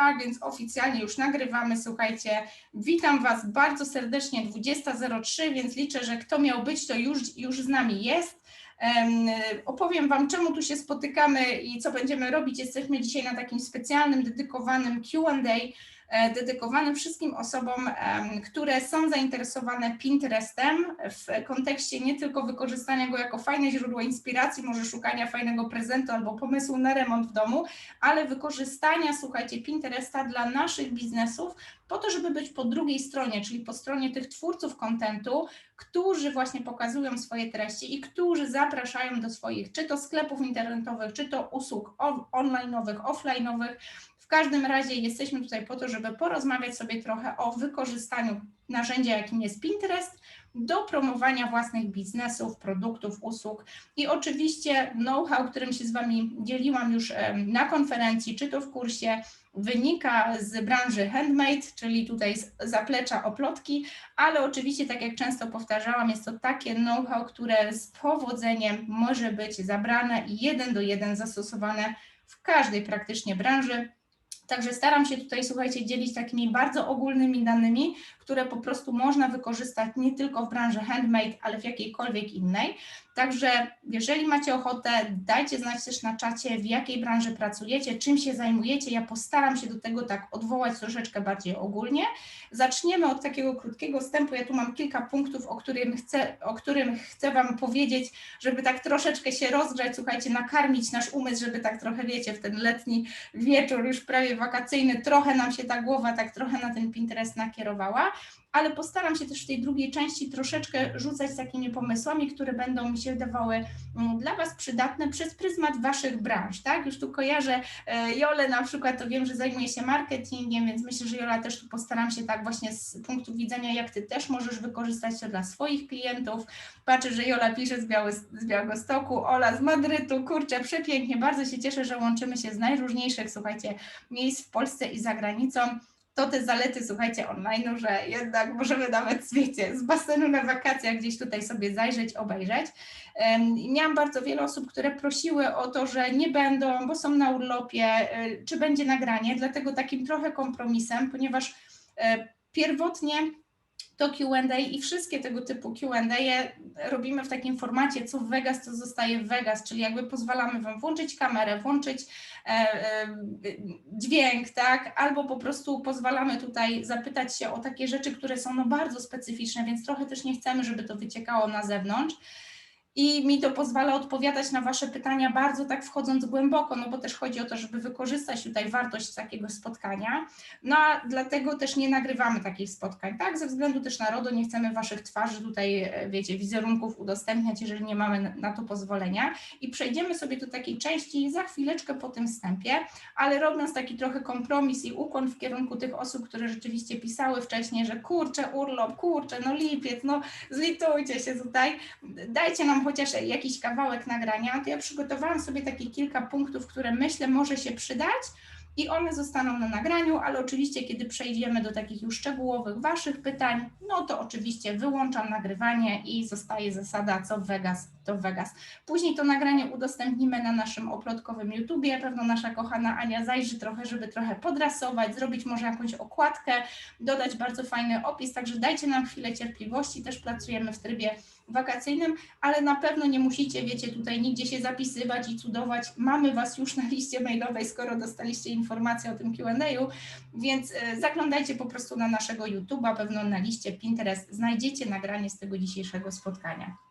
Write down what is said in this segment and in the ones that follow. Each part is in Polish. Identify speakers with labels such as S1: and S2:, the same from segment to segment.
S1: Tak, więc oficjalnie już nagrywamy. Słuchajcie, witam Was bardzo serdecznie 20.03, więc liczę, że kto miał być, to już, już z nami jest. Opowiem Wam, czemu tu się spotykamy i co będziemy robić. Jesteśmy dzisiaj na takim specjalnym, dedykowanym QA dedykowany wszystkim osobom, które są zainteresowane Pinterestem w kontekście nie tylko wykorzystania go jako fajne źródło inspiracji, może szukania fajnego prezentu albo pomysłu na remont w domu, ale wykorzystania, słuchajcie, Pinteresta dla naszych biznesów po to, żeby być po drugiej stronie, czyli po stronie tych twórców kontentu, którzy właśnie pokazują swoje treści i którzy zapraszają do swoich, czy to sklepów internetowych, czy to usług online'owych, offline'owych, każdym razie jesteśmy tutaj po to, żeby porozmawiać sobie trochę o wykorzystaniu narzędzia, jakim jest Pinterest, do promowania własnych biznesów, produktów, usług i oczywiście know-how, którym się z Wami dzieliłam już na konferencji, czy to w kursie, wynika z branży handmade, czyli tutaj z zaplecza oplotki, ale oczywiście, tak jak często powtarzałam, jest to takie know-how, które z powodzeniem może być zabrane i jeden do jeden zastosowane w każdej praktycznie branży Także staram się tutaj, słuchajcie, dzielić takimi bardzo ogólnymi danymi, które po prostu można wykorzystać nie tylko w branży handmade, ale w jakiejkolwiek innej. Także jeżeli macie ochotę, dajcie znać też na czacie, w jakiej branży pracujecie, czym się zajmujecie. Ja postaram się do tego tak odwołać troszeczkę bardziej ogólnie. Zaczniemy od takiego krótkiego wstępu. Ja tu mam kilka punktów, o którym chcę, o którym chcę Wam powiedzieć, żeby tak troszeczkę się rozgrzać, słuchajcie, nakarmić nasz umysł, żeby tak trochę, wiecie, w ten letni wieczór, już prawie wakacyjny, trochę nam się ta głowa tak trochę na ten Pinterest nakierowała ale postaram się też w tej drugiej części troszeczkę rzucać takimi pomysłami, które będą mi się wydawały mm, dla Was przydatne przez pryzmat Waszych branż, tak? Już tu kojarzę e, Jolę na przykład, to wiem, że zajmuje się marketingiem, więc myślę, że Jola też tu postaram się tak właśnie z punktu widzenia, jak Ty też możesz wykorzystać to dla swoich klientów. Patrzę, że Jola pisze z, Biały, z Białegostoku, Ola z Madrytu, kurczę, przepięknie, bardzo się cieszę, że łączymy się z najróżniejszych, słuchajcie, miejsc w Polsce i za granicą to te zalety, słuchajcie, online, że jednak możemy nawet, wiecie, z basenu na wakacjach gdzieś tutaj sobie zajrzeć, obejrzeć. Miałam bardzo wiele osób, które prosiły o to, że nie będą, bo są na urlopie, e, czy będzie nagranie, dlatego takim trochę kompromisem, ponieważ e, pierwotnie to QA i wszystkie tego typu QA robimy w takim formacie, co w Vegas, to zostaje w Vegas, czyli jakby pozwalamy Wam włączyć kamerę, włączyć e, e, dźwięk, tak, albo po prostu pozwalamy tutaj zapytać się o takie rzeczy, które są no bardzo specyficzne, więc trochę też nie chcemy, żeby to wyciekało na zewnątrz i mi to pozwala odpowiadać na Wasze pytania bardzo tak wchodząc głęboko, no bo też chodzi o to, żeby wykorzystać tutaj wartość takiego spotkania. No a dlatego też nie nagrywamy takich spotkań, tak? Ze względu też na RODO nie chcemy Waszych twarzy tutaj, e, wiecie, wizerunków udostępniać, jeżeli nie mamy na to pozwolenia. I przejdziemy sobie do takiej części za chwileczkę po tym wstępie, ale robiąc taki trochę kompromis i ukłon w kierunku tych osób, które rzeczywiście pisały wcześniej, że kurczę, urlop, kurczę, no lipiec, no zlitujcie się tutaj, dajcie nam chociaż jakiś kawałek nagrania, to ja przygotowałam sobie takie kilka punktów, które myślę może się przydać i one zostaną na nagraniu, ale oczywiście kiedy przejdziemy do takich już szczegółowych Waszych pytań, no to oczywiście wyłączam nagrywanie i zostaje zasada co Vegas, to Vegas. Później to nagranie udostępnimy na naszym oplotkowym YouTubie, pewno nasza kochana Ania zajrzy trochę, żeby trochę podrasować, zrobić może jakąś okładkę, dodać bardzo fajny opis, także dajcie nam chwilę cierpliwości, też pracujemy w trybie wakacyjnym, ale na pewno nie musicie, wiecie, tutaj nigdzie się zapisywać i cudować. Mamy Was już na liście mailowej, skoro dostaliście informację o tym Q&A, więc e, zaglądajcie po prostu na naszego YouTube'a, pewno na liście Pinterest znajdziecie nagranie z tego dzisiejszego spotkania.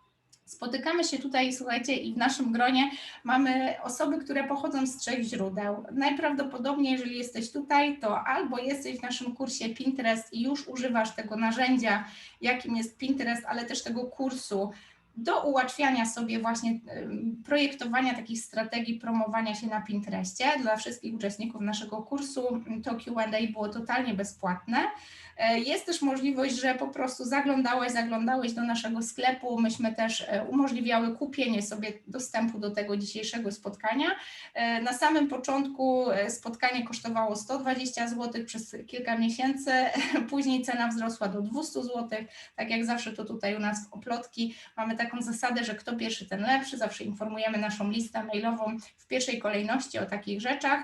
S1: Spotykamy się tutaj, słuchajcie, i w naszym gronie mamy osoby, które pochodzą z trzech źródeł. Najprawdopodobniej, jeżeli jesteś tutaj, to albo jesteś w naszym kursie Pinterest i już używasz tego narzędzia, jakim jest Pinterest, ale też tego kursu do ułatwiania sobie właśnie projektowania takich strategii promowania się na Pinterestie. Dla wszystkich uczestników naszego kursu to Q&A było totalnie bezpłatne. E, jest też możliwość, że po prostu zaglądałeś, zaglądałeś do naszego sklepu. Myśmy też e, umożliwiały kupienie sobie dostępu do tego dzisiejszego spotkania. E, na samym początku spotkanie kosztowało 120 zł przez kilka miesięcy, później cena wzrosła do 200 zł. Tak jak zawsze to tutaj u nas w Oplotki mamy taką zasadę, że kto pierwszy, ten lepszy. Zawsze informujemy naszą listę mailową w pierwszej kolejności o takich rzeczach.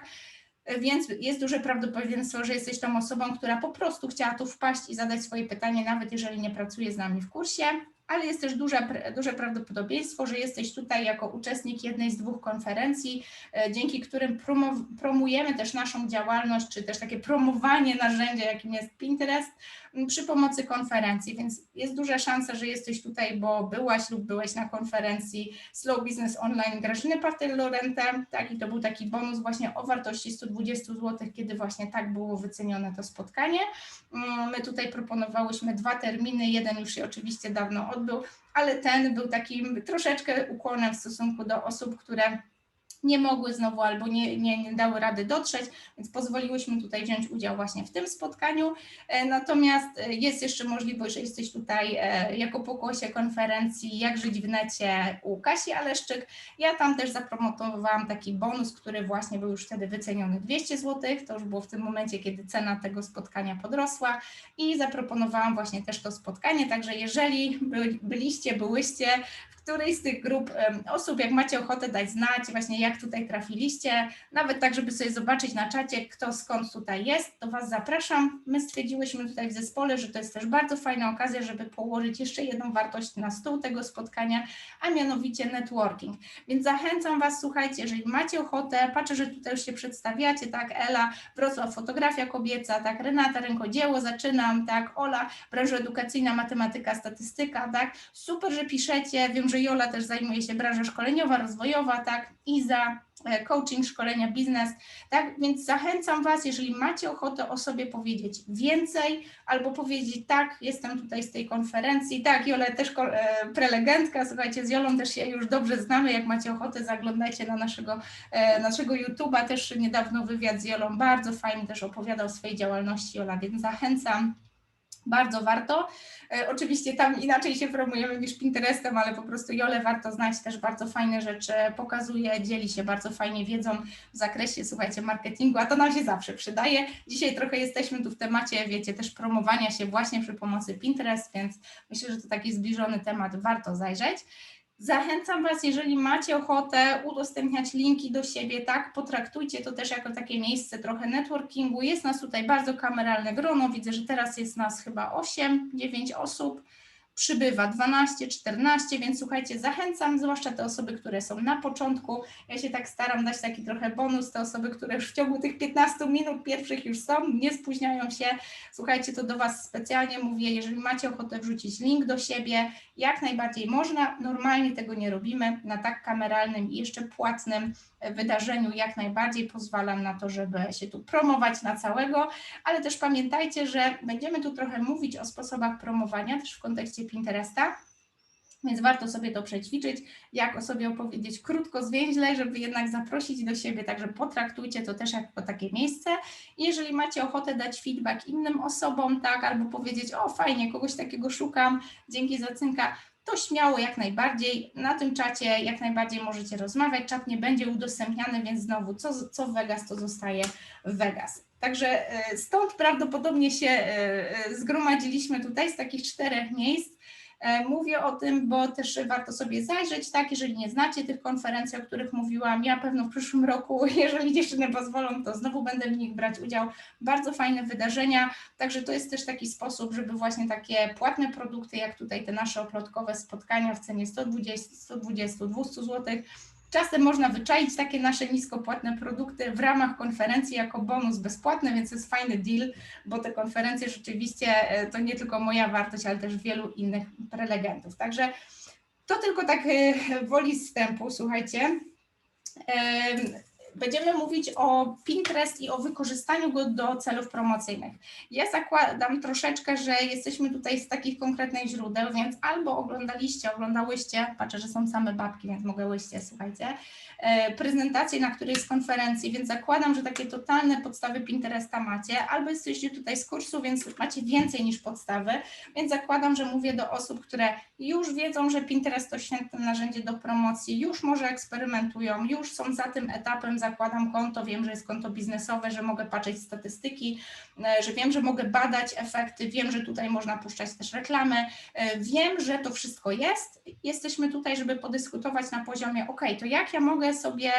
S1: Więc jest duże prawdopodobieństwo, że jesteś tą osobą, która po prostu chciała tu wpaść i zadać swoje pytanie, nawet jeżeli nie pracuje z nami w kursie. Ale jest też duże, duże prawdopodobieństwo, że jesteś tutaj jako uczestnik jednej z dwóch konferencji, e, dzięki którym promujemy też naszą działalność, czy też takie promowanie narzędzia, jakim jest Pinterest, przy pomocy konferencji, więc jest duża szansa, że jesteś tutaj, bo byłaś lub byłeś na konferencji Slow Business Online Grażyny Partel-Lorente, tak, i to był taki bonus właśnie o wartości 120 zł, kiedy właśnie tak było wycenione to spotkanie. Mm, my tutaj proponowałyśmy dwa terminy, jeden już się oczywiście dawno odbył, ale ten był takim troszeczkę ukłonem w stosunku do osób, które nie mogły znowu albo nie, nie, nie dały rady dotrzeć, więc pozwoliłyśmy tutaj wziąć udział właśnie w tym spotkaniu. E, natomiast e, jest jeszcze możliwość, że jesteś tutaj e, jako pokłosie konferencji Jak żyć w necie u Kasi Aleszczyk. Ja tam też zapromotowałam taki bonus, który właśnie był już wtedy wyceniony 200 zł. To już było w tym momencie, kiedy cena tego spotkania podrosła i zaproponowałam właśnie też to spotkanie. Także jeżeli byliście, byłyście którejś z tych grup osób, jak macie ochotę dać znać, właśnie jak tutaj trafiliście, nawet tak, żeby sobie zobaczyć na czacie, kto skąd tutaj jest, to Was zapraszam. My stwierdziłyśmy tutaj w zespole, że to jest też bardzo fajna okazja, żeby położyć jeszcze jedną wartość na stół tego spotkania, a mianowicie networking. Więc zachęcam Was, słuchajcie, jeżeli macie ochotę, patrzę, że tutaj już się przedstawiacie, tak, Ela, Wrocław, fotografia kobieca, tak, Renata, rękodzieło, zaczynam, tak, Ola, branża edukacyjna, matematyka, statystyka, tak, super, że piszecie, wiem, że że Jola też zajmuje się branżą szkoleniowa, rozwojowa, tak, Iza, e, coaching, szkolenia, biznes, tak, więc zachęcam Was, jeżeli macie ochotę o sobie powiedzieć więcej, albo powiedzieć tak, jestem tutaj z tej konferencji, tak, Jola też e, prelegentka, słuchajcie, z Jolą też się już dobrze znamy, jak macie ochotę, zaglądajcie na naszego, e, naszego YouTube'a, też niedawno wywiad z Jolą, bardzo fajnie też opowiadał o swojej działalności Jola, więc zachęcam, bardzo warto. E, oczywiście tam inaczej się promujemy niż Pinterestem, ale po prostu Jole warto znać, też bardzo fajne rzeczy pokazuje, dzieli się bardzo fajnie wiedzą w zakresie, słuchajcie, marketingu, a to nam się zawsze przydaje. Dzisiaj trochę jesteśmy tu w temacie, wiecie, też promowania się właśnie przy pomocy Pinterest, więc myślę, że to taki zbliżony temat, warto zajrzeć. Zachęcam Was, jeżeli macie ochotę udostępniać linki do siebie, tak, potraktujcie to też jako takie miejsce trochę networkingu. Jest nas tutaj bardzo kameralne grono, widzę, że teraz jest nas chyba 8, 9 osób przybywa 12, 14, więc słuchajcie, zachęcam, zwłaszcza te osoby, które są na początku. Ja się tak staram dać taki trochę bonus, te osoby, które już w ciągu tych 15 minut pierwszych już są, nie spóźniają się. Słuchajcie, to do Was specjalnie mówię, jeżeli macie ochotę wrzucić link do siebie, jak najbardziej można. Normalnie tego nie robimy na tak kameralnym i jeszcze płatnym wydarzeniu jak najbardziej pozwalam na to, żeby się tu promować na całego, ale też pamiętajcie, że będziemy tu trochę mówić o sposobach promowania też w kontekście Pinteresta. Więc warto sobie to przećwiczyć, jak o sobie opowiedzieć krótko, zwięźle, żeby jednak zaprosić do siebie, także potraktujcie to też jako takie miejsce. Jeżeli macie ochotę dać feedback innym osobom, tak, albo powiedzieć, o fajnie, kogoś takiego szukam, dzięki za cynka, to śmiało jak najbardziej. Na tym czacie jak najbardziej możecie rozmawiać. Czat nie będzie udostępniany, więc znowu co, co Vegas, to zostaje w Vegas. Także e, stąd prawdopodobnie się e, e, zgromadziliśmy tutaj z takich czterech miejsc. E, mówię o tym, bo też warto sobie zajrzeć, tak, jeżeli nie znacie tych konferencji, o których mówiłam, ja pewno w przyszłym roku, jeżeli dziewczyny pozwolą, to znowu będę w nich brać udział. Bardzo fajne wydarzenia, także to jest też taki sposób, żeby właśnie takie płatne produkty, jak tutaj te nasze oplotkowe spotkania w cenie 120, 120 200 zł, Czasem można wyczaić takie nasze niskopłatne produkty w ramach konferencji jako bonus bezpłatny, więc jest fajny deal, bo te konferencje rzeczywiście e, to nie tylko moja wartość, ale też wielu innych prelegentów. Także to tylko tak e, woli wstępu, słuchajcie. Będziemy mówić o Pinterest i o wykorzystaniu go do celów promocyjnych. Ja zakładam troszeczkę, że jesteśmy tutaj z takich konkretnych źródeł, więc albo oglądaliście, oglądałyście, patrzę, że są same babki, więc mogłyście, słuchajcie, E, prezentację na którejś z konferencji, więc zakładam, że takie totalne podstawy Pinteresta macie, albo jesteście tutaj z kursu, więc macie więcej niż podstawy, więc zakładam, że mówię do osób, które już wiedzą, że Pinterest to świetne narzędzie do promocji, już może eksperymentują, już są za tym etapem, zakładam konto, wiem, że jest konto biznesowe, że mogę patrzeć statystyki, e, że wiem, że mogę badać efekty, wiem, że tutaj można puszczać też reklamy, e, wiem, że to wszystko jest. Jesteśmy tutaj, żeby podyskutować na poziomie, ok, to jak ja mogę mogę sobie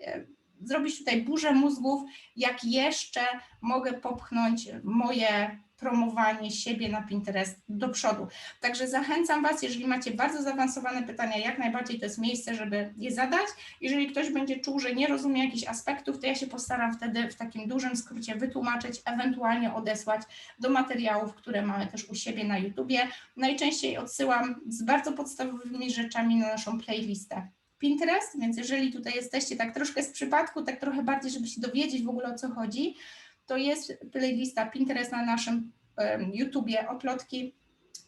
S1: e, zrobić tutaj burzę mózgów, jak jeszcze mogę popchnąć moje promowanie siebie na Pinterest do przodu. Także zachęcam Was, jeżeli macie bardzo zaawansowane pytania, jak najbardziej to jest miejsce, żeby je zadać. Jeżeli ktoś będzie czuł, że nie rozumie jakichś aspektów, to ja się postaram wtedy w takim dużym skrócie wytłumaczyć, ewentualnie odesłać do materiałów, które mamy też u siebie na YouTubie. Najczęściej odsyłam z bardzo podstawowymi rzeczami na naszą playlistę. Pinterest, więc jeżeli tutaj jesteście tak troszkę z przypadku, tak trochę bardziej, żeby się dowiedzieć w ogóle o co chodzi, to jest playlista Pinterest na naszym YouTubie, oplotki.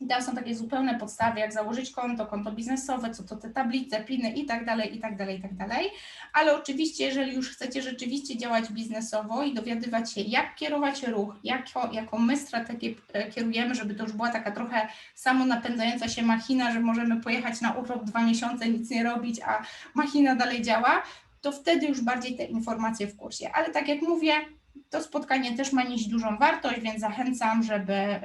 S1: I tam są takie zupełne podstawy, jak założyć konto, konto biznesowe, co to te tablice, piny i tak dalej, i tak dalej, i tak dalej. Ale oczywiście, jeżeli już chcecie rzeczywiście działać biznesowo i dowiadywać się, jak kierować ruch, jako, jaką my strategię e, kierujemy, żeby to już była taka trochę samonapędzająca się machina, że możemy pojechać na urlop dwa miesiące, nic nie robić, a machina dalej działa, to wtedy już bardziej te informacje w kursie. Ale tak jak mówię, to spotkanie też ma nieść dużą wartość, więc zachęcam, żeby,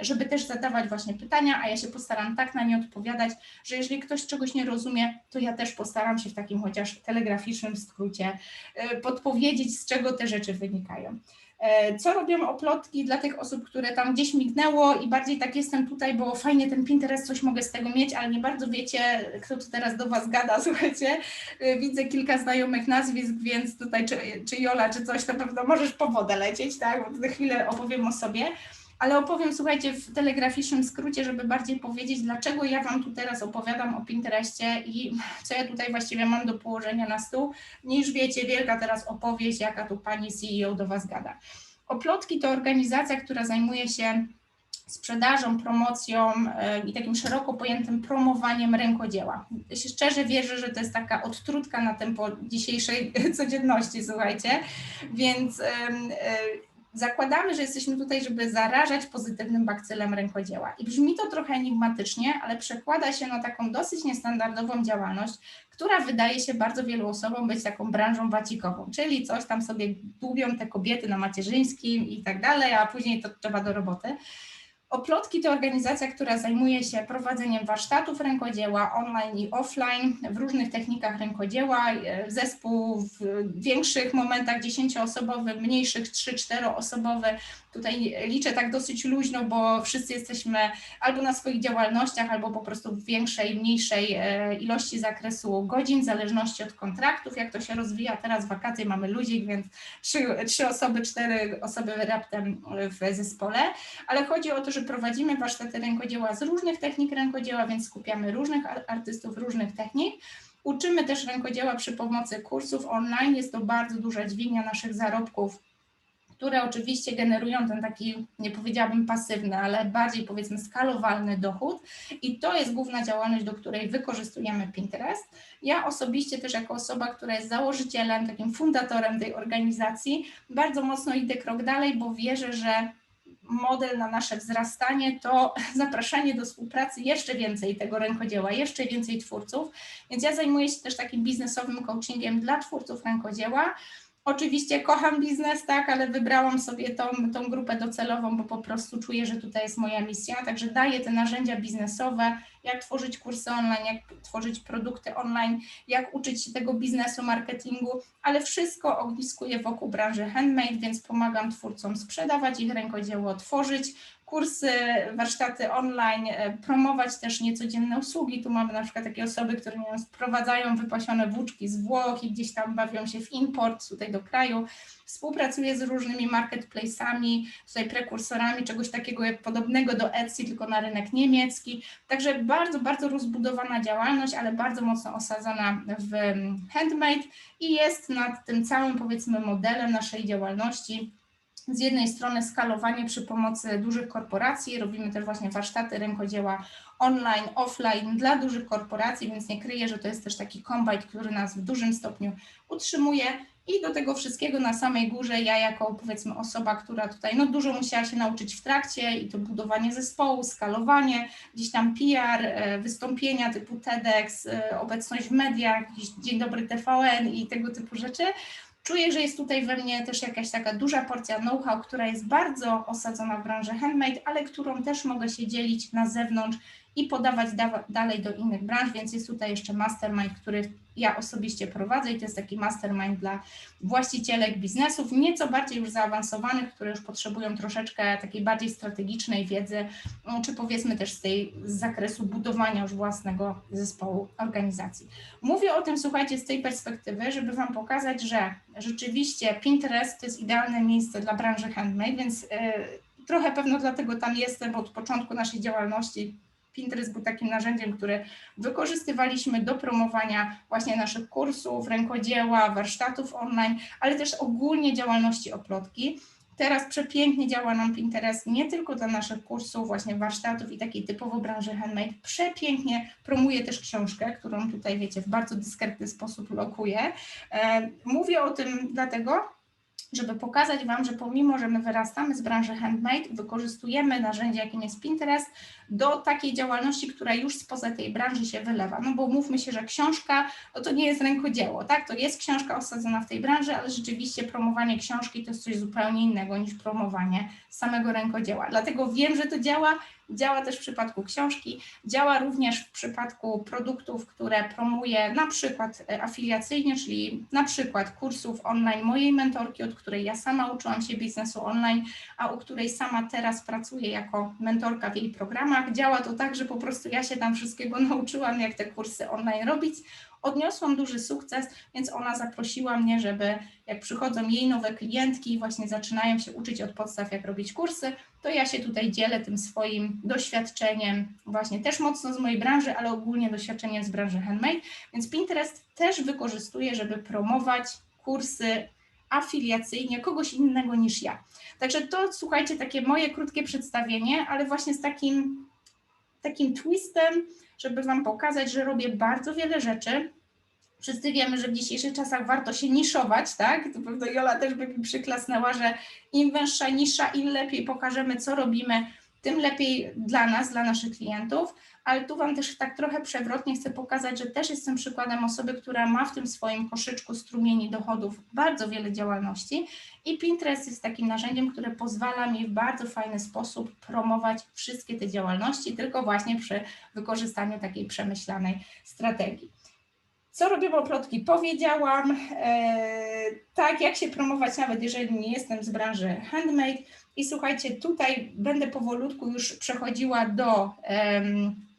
S1: żeby też zadawać właśnie pytania, a ja się postaram tak na nie odpowiadać, że jeżeli ktoś czegoś nie rozumie, to ja też postaram się w takim chociaż telegraficznym skrócie e, podpowiedzieć, z czego te rzeczy wynikają. E, co robią oplotki dla tych osób, które tam gdzieś mignęło i bardziej tak jestem tutaj, bo fajnie ten Pinterest, coś mogę z tego mieć, ale nie bardzo wiecie, kto tu teraz do Was gada, słuchajcie. E, widzę kilka znajomych nazwisk, więc tutaj czy, czy Jola, czy coś, to pewno możesz po wodę lecieć, tak? Bo za chwilę opowiem o sobie ale opowiem, słuchajcie, w telegraficznym skrócie, żeby bardziej powiedzieć, dlaczego ja Wam tu teraz opowiadam o Pinterestie i co ja tutaj właściwie mam do położenia na stół, niż wiecie, wielka teraz opowieść, jaka tu pani CEO do Was gada. Oplotki to organizacja, która zajmuje się sprzedażą, promocją e, i takim szeroko pojętym promowaniem rękodzieła. Szczerze wierzę, że to jest taka odtrutka na tempo dzisiejszej codzienności, słuchajcie, więc e, zakładamy, że jesteśmy tutaj, żeby zarażać pozytywnym bakcylem rękodzieła. I brzmi to trochę enigmatycznie, ale przekłada się na taką dosyć niestandardową działalność, która wydaje się bardzo wielu osobom być taką branżą wacikową, czyli coś tam sobie dłubią te kobiety na macierzyńskim i tak dalej, a później to trzeba do roboty. Oplotki to organizacja, która zajmuje się prowadzeniem warsztatów rękodzieła online i offline w różnych technikach rękodzieła. E, zespół w większych momentach 10-osobowy, mniejszych 3-4-osobowy Tutaj liczę tak dosyć luźno, bo wszyscy jesteśmy albo na swoich działalnościach, albo po prostu w większej, mniejszej e, ilości zakresu godzin, w zależności od kontraktów, jak to się rozwija. Teraz wakacje mamy ludzi, więc trzy, trzy osoby, cztery osoby raptem w zespole, ale chodzi o to, że prowadzimy warsztaty rękodzieła z różnych technik rękodzieła, więc skupiamy różnych artystów, różnych technik. Uczymy też rękodzieła przy pomocy kursów online. Jest to bardzo duża dźwignia naszych zarobków które oczywiście generują ten taki, nie powiedziałabym pasywny, ale bardziej powiedzmy skalowalny dochód i to jest główna działalność, do której wykorzystujemy Pinterest. Ja osobiście też jako osoba, która jest założycielem, takim fundatorem tej organizacji, bardzo mocno idę krok dalej, bo wierzę, że model na nasze wzrastanie to zapraszanie do współpracy jeszcze więcej tego rękodzieła, jeszcze więcej twórców. Więc ja zajmuję się też takim biznesowym coachingiem dla twórców rękodzieła. Oczywiście kocham biznes, tak, ale wybrałam sobie tą, tą grupę docelową, bo po prostu czuję, że tutaj jest moja misja. Także daję te narzędzia biznesowe, jak tworzyć kursy online, jak tworzyć produkty online, jak uczyć się tego biznesu, marketingu, ale wszystko ogniskuję wokół branży handmade, więc pomagam twórcom sprzedawać ich rękodzieło, tworzyć kursy, warsztaty online, e, promować też niecodzienne usługi. Tu mamy na przykład takie osoby, które nie sprowadzają wypasione włóczki z Włoch i gdzieś tam bawią się w import tutaj do kraju. Współpracuję z różnymi marketplace'ami, tutaj prekursorami czegoś takiego jak podobnego do Etsy, tylko na rynek niemiecki. Także bardzo, bardzo rozbudowana działalność, ale bardzo mocno osadzona w handmade i jest nad tym całym powiedzmy modelem naszej działalności z jednej strony skalowanie przy pomocy dużych korporacji, robimy też właśnie warsztaty rękodzieła online, offline dla dużych korporacji, więc nie kryję, że to jest też taki kombajt, który nas w dużym stopniu utrzymuje. I do tego wszystkiego na samej górze ja jako powiedzmy osoba, która tutaj no dużo musiała się nauczyć w trakcie i to budowanie zespołu, skalowanie, gdzieś tam PR, e, wystąpienia typu TEDx, e, obecność w mediach, Dzień Dobry TVN i tego typu rzeczy, Czuję, że jest tutaj we mnie też jakaś taka duża porcja know-how, która jest bardzo osadzona w branży handmade, ale którą też mogę się dzielić na zewnątrz i podawać da dalej do innych branż, więc jest tutaj jeszcze mastermind, który ja osobiście prowadzę i to jest taki mastermind dla właścicielek biznesów, nieco bardziej już zaawansowanych, które już potrzebują troszeczkę takiej bardziej strategicznej wiedzy, no, czy powiedzmy też z tej z zakresu budowania już własnego zespołu organizacji. Mówię o tym, słuchajcie, z tej perspektywy, żeby Wam pokazać, że rzeczywiście Pinterest to jest idealne miejsce dla branży handmade, więc yy, trochę pewno dlatego tam jestem, bo od początku naszej działalności Pinterest był takim narzędziem, które wykorzystywaliśmy do promowania właśnie naszych kursów, rękodzieła, warsztatów online, ale też ogólnie działalności oplotki. Teraz przepięknie działa nam Pinterest nie tylko dla naszych kursów, właśnie warsztatów i takiej typowo branży handmade. Przepięknie promuje też książkę, którą tutaj wiecie w bardzo dyskretny sposób lokuję. E, mówię o tym dlatego, żeby pokazać Wam, że pomimo, że my wyrastamy z branży handmade, wykorzystujemy narzędzie, jakim jest Pinterest, do takiej działalności, która już spoza tej branży się wylewa. No bo mówmy się, że książka no to nie jest rękodzieło, tak? To jest książka osadzona w tej branży, ale rzeczywiście promowanie książki to jest coś zupełnie innego niż promowanie samego rękodzieła. Dlatego wiem, że to działa Działa też w przypadku książki, działa również w przypadku produktów, które promuje na przykład e, afiliacyjnie, czyli na przykład kursów online mojej mentorki, od której ja sama uczyłam się biznesu online, a u której sama teraz pracuję jako mentorka w jej programach. Działa to tak, że po prostu ja się tam wszystkiego nauczyłam, jak te kursy online robić odniosłam duży sukces, więc ona zaprosiła mnie, żeby jak przychodzą jej nowe klientki i właśnie zaczynają się uczyć od podstaw, jak robić kursy, to ja się tutaj dzielę tym swoim doświadczeniem, właśnie też mocno z mojej branży, ale ogólnie doświadczeniem z branży handmade, więc Pinterest też wykorzystuję, żeby promować kursy afiliacyjnie kogoś innego niż ja. Także to, słuchajcie, takie moje krótkie przedstawienie, ale właśnie z takim, takim twistem, żeby Wam pokazać, że robię bardzo wiele rzeczy. Wszyscy wiemy, że w dzisiejszych czasach warto się niszować, tak? To pewno Jola też by mi przyklasnęła, że im węższa nisza, im lepiej pokażemy, co robimy, tym lepiej dla nas, dla naszych klientów, ale tu Wam też tak trochę przewrotnie chcę pokazać, że też jestem przykładem osoby, która ma w tym swoim koszyczku strumieni dochodów bardzo wiele działalności i Pinterest jest takim narzędziem, które pozwala mi w bardzo fajny sposób promować wszystkie te działalności, tylko właśnie przy wykorzystaniu takiej przemyślanej strategii. Co robię oplotki? Powiedziałam. E, tak, jak się promować, nawet jeżeli nie jestem z branży handmade. I słuchajcie, tutaj będę powolutku już przechodziła do,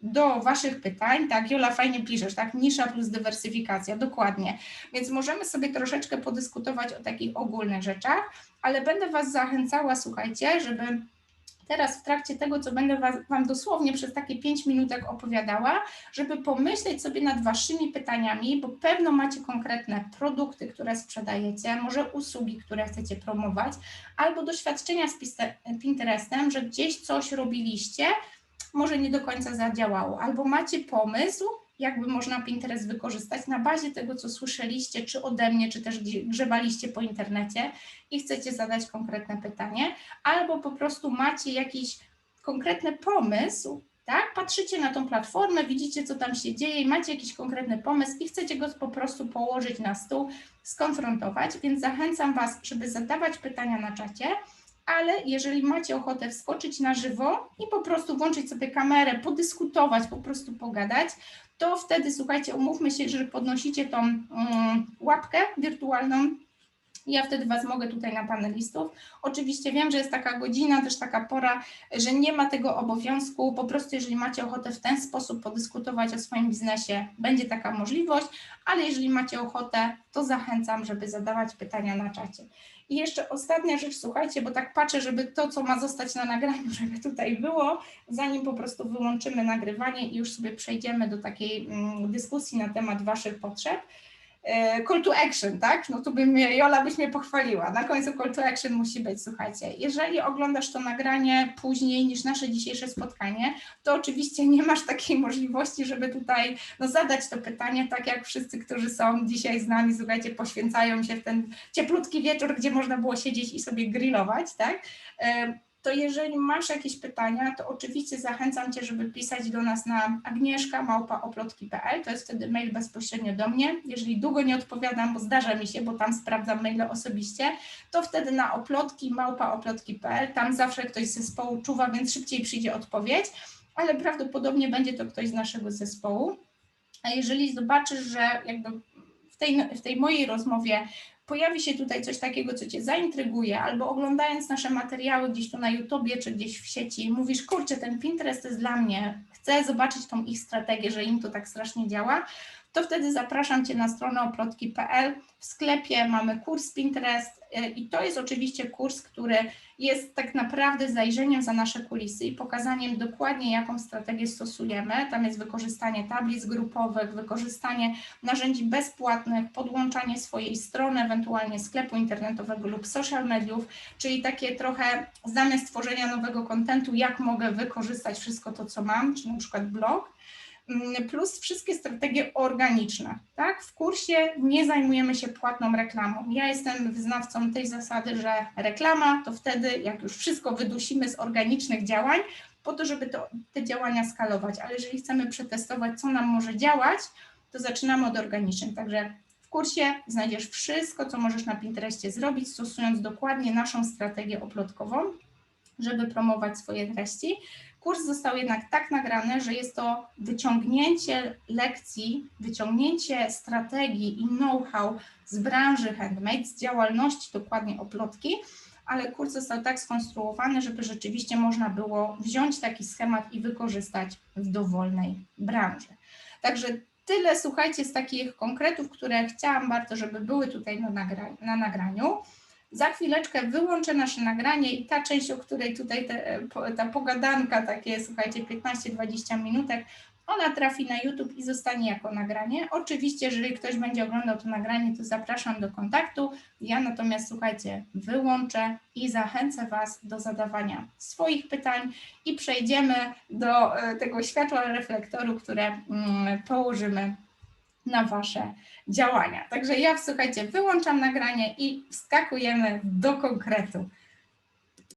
S1: do Waszych pytań. Tak, Jola, fajnie piszesz, tak? Nisza plus dywersyfikacja, dokładnie. Więc możemy sobie troszeczkę podyskutować o takich ogólnych rzeczach, ale będę Was zachęcała, słuchajcie, żeby teraz w trakcie tego, co będę Wam dosłownie przez takie 5 minutek opowiadała, żeby pomyśleć sobie nad Waszymi pytaniami, bo pewno macie konkretne produkty, które sprzedajecie, może usługi, które chcecie promować, albo doświadczenia z Pinterestem, że gdzieś coś robiliście, może nie do końca zadziałało, albo macie pomysł, jakby można Pinterest wykorzystać na bazie tego, co słyszeliście, czy ode mnie, czy też grzebaliście po internecie i chcecie zadać konkretne pytanie, albo po prostu macie jakiś konkretny pomysł, tak? Patrzycie na tą platformę, widzicie, co tam się dzieje macie jakiś konkretny pomysł i chcecie go po prostu położyć na stół, skonfrontować, więc zachęcam Was, żeby zadawać pytania na czacie, ale jeżeli macie ochotę wskoczyć na żywo i po prostu włączyć sobie kamerę, podyskutować, po prostu pogadać, to wtedy, słuchajcie, umówmy się, że podnosicie tą um, łapkę wirtualną, ja wtedy Was mogę tutaj na panelistów. Oczywiście wiem, że jest taka godzina, też taka pora, że nie ma tego obowiązku. Po prostu, jeżeli macie ochotę w ten sposób podyskutować o swoim biznesie, będzie taka możliwość, ale jeżeli macie ochotę, to zachęcam, żeby zadawać pytania na czacie. I jeszcze ostatnia rzecz, słuchajcie, bo tak patrzę, żeby to, co ma zostać na nagraniu, żeby tutaj było, zanim po prostu wyłączymy nagrywanie i już sobie przejdziemy do takiej mm, dyskusji na temat Waszych potrzeb. E, call to action, tak? No tu by mnie, Jola byś mnie pochwaliła. Na końcu call to action musi być, słuchajcie. Jeżeli oglądasz to nagranie później niż nasze dzisiejsze spotkanie, to oczywiście nie masz takiej możliwości, żeby tutaj no, zadać to pytanie, tak jak wszyscy, którzy są dzisiaj z nami, słuchajcie, poświęcają się w ten cieplutki wieczór, gdzie można było siedzieć i sobie grillować, tak? To jeżeli masz jakieś pytania, to oczywiście zachęcam Cię, żeby pisać do nas na agnieszka.małpaoplotki.pl, to jest wtedy mail bezpośrednio do mnie. Jeżeli długo nie odpowiadam, bo zdarza mi się, bo tam sprawdzam maile osobiście, to wtedy na oplotki małpaoplotki.pl, tam zawsze ktoś z zespołu czuwa, więc szybciej przyjdzie odpowiedź. ale prawdopodobnie będzie to ktoś z naszego zespołu. A jeżeli zobaczysz, że jakby tej, w tej mojej rozmowie pojawi się tutaj coś takiego, co Cię zaintryguje, albo oglądając nasze materiały gdzieś tu na YouTubie czy gdzieś w sieci, mówisz, kurczę, ten Pinterest jest dla mnie, chcę zobaczyć tą ich strategię, że im to tak strasznie działa, to wtedy zapraszam Cię na stronę oplotki.pl. W sklepie mamy kurs Pinterest y, i to jest oczywiście kurs, który jest tak naprawdę zajrzeniem za nasze kulisy i pokazaniem dokładnie, jaką strategię stosujemy. Tam jest wykorzystanie tablic grupowych, wykorzystanie narzędzi bezpłatnych, podłączanie swojej strony, ewentualnie sklepu internetowego lub social mediów, czyli takie trochę zamiast tworzenia nowego kontentu, jak mogę wykorzystać wszystko to, co mam, czy na przykład blog plus wszystkie strategie organiczne. Tak? W kursie nie zajmujemy się płatną reklamą. Ja jestem wyznawcą tej zasady, że reklama to wtedy, jak już wszystko wydusimy z organicznych działań, po to, żeby to, te działania skalować. Ale jeżeli chcemy przetestować, co nam może działać, to zaczynamy od organicznych. Także w kursie znajdziesz wszystko, co możesz na Pinterestie zrobić, stosując dokładnie naszą strategię oplotkową, żeby promować swoje treści. Kurs został jednak tak nagrany, że jest to wyciągnięcie lekcji, wyciągnięcie strategii i know-how z branży handmade, z działalności dokładnie oplotki, ale kurs został tak skonstruowany, żeby rzeczywiście można było wziąć taki schemat i wykorzystać w dowolnej branży. Także tyle, słuchajcie, z takich konkretów, które chciałam bardzo, żeby były tutaj na, nagra na nagraniu. Za chwileczkę wyłączę nasze nagranie i ta część, o której tutaj te, ta pogadanka, takie słuchajcie, 15-20 minutek, ona trafi na YouTube i zostanie jako nagranie. Oczywiście, jeżeli ktoś będzie oglądał to nagranie, to zapraszam do kontaktu. Ja natomiast, słuchajcie, wyłączę i zachęcę Was do zadawania swoich pytań i przejdziemy do e, tego światła reflektoru, które mm, położymy na Wasze działania. Także ja, słuchajcie, wyłączam nagranie i wskakujemy do konkretu.